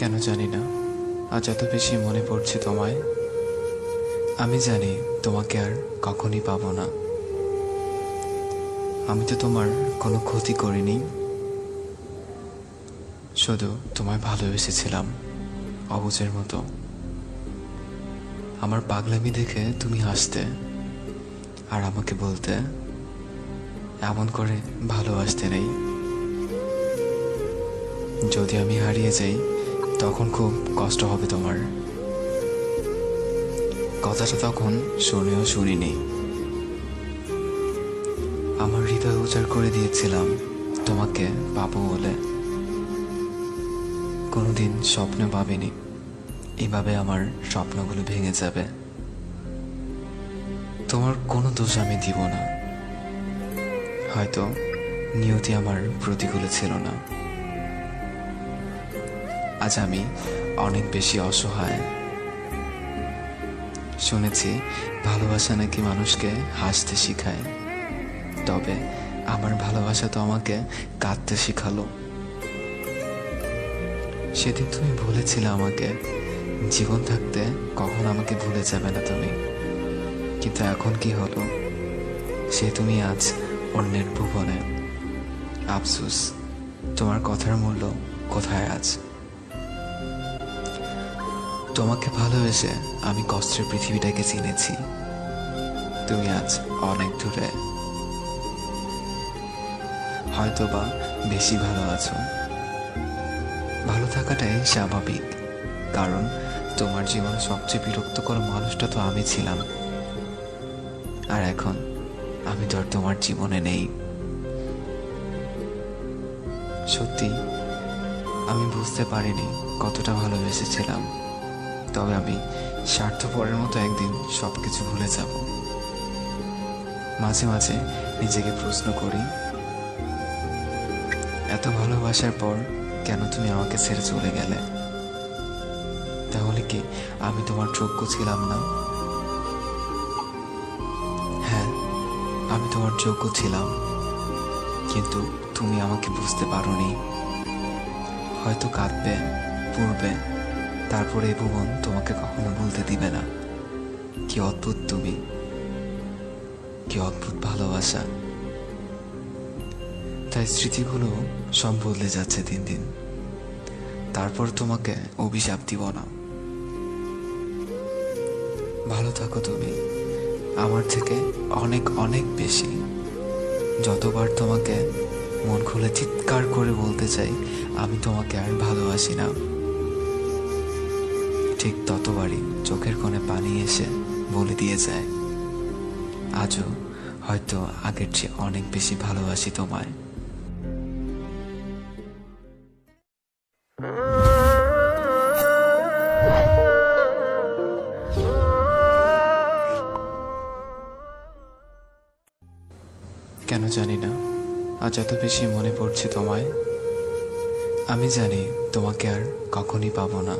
কেন জানি না। আজ এত বেশি মনে পড়ছে তোমায়। আমি জানি তোমাকে আর কখনই পাবো না। আমি তো তোমার কোনো ক্ষতি করিনি। শুধু তোমায় ভালোবেসেছিলাম অবুজের মতো। আমার পাগলামি দেখে তুমি হাসতে আর আমাকে বলতে, এমন করে ভালোবাসতে নেই। যদি আমি হারিয়ে যাই তখন খুব কষ্ট হবে তোমার। কথাটা তখন শুনেও শুনিনি। আমার হৃদয় উজাড় করে দিয়েছিলাম তোমাকে পাবো বলে। কোনোদিন স্বপ্নে ভাবিনি, এভাবে আমার স্বপ্নগুলো ভেঙে যাবে। তোমার কোনো দোষ আমি দিব না। হয়তো নিয়তি আমার প্রতিকূলে ছিল না। আজ আমি অনেক বেশি অসহায়। শুনেছি ভালোবাসা নাকি মানুষকে হাসতে শিখায়। তবে আমার ভালোবাসা তো আমাকে কাঁদতে শিখালো। সেদিন তুমি ভুলেছিলে আমাকে। জীবন থাকতে কখন আমাকে ভুলে যাবে না তুমি। কিন্তু এখন কি হলো? সে তুমি আজ অন্যের ভুবনে আফসুস, তোমার কথার মূল্য কোথায় আজ? তোমাকে ভালোবেসে আমি কষ্টের পৃথিবীটাকে চিনেছি। তুমি আজ অনেক দূরে। হয়তো বা বেশি ভালো আছো। ভালো থাকাটাই স্বাভাবিক, কারণ তোমার জীবনে সবচেয়ে বিরক্তকর মানুষটা তো আমি ছিলাম। আর এখন আমি তো তোমার জীবনে নেই। সত্যি, আমি বুঝতে পারিনি কতটা ভালোবেসেছিলাম। তবে আমি স্বার্থপরের মতো একদিন সব কিছু ভুলে যাব। মাঝে মাঝে নিজেকে প্রশ্ন করি, এত ভালোবাসার পর কেন তুমি আমাকে ছেড়ে চলে গেলে? তাহলে কি আমি তোমার যোগ্য ছিলাম না? হ্যাঁ আমি তোমার যোগ্য ছিলাম, কিন্তু তুমি আমাকে বুঝতে পারোনি। হয়তো কাঁদবে, পড়বে। তারপরে ভুবন তোমাকে কখনো বলতে দিবে না। কি অদ্ভুত তুমি। কি অদ্ভুত ভালোবাসা। তাই স্মৃতিগুলো সব বদলে যাচ্ছে দিন দিন। তারপর তোমাকে অভিশাপ দিব না। ভালো থাকো তুমি। আমার থেকে অনেক অনেক বেশি। যতবার তোমাকে মন খুলে চিৎকার করে বলতে চাই, আমি তোমাকে আর ভালোবাসি না। ঠিক ততবারই চোখের কোণে পানি এসে বলে দিয়ে যায়, আজও হয়তো আগের চেয়ে অনেক বেশি ভালোবাসি তোমায়। কেন জানি না, আজ এত বেশি মনে পড়ছে তোমায়। আমি জানি তোমাকে আর কখনই পাবো না।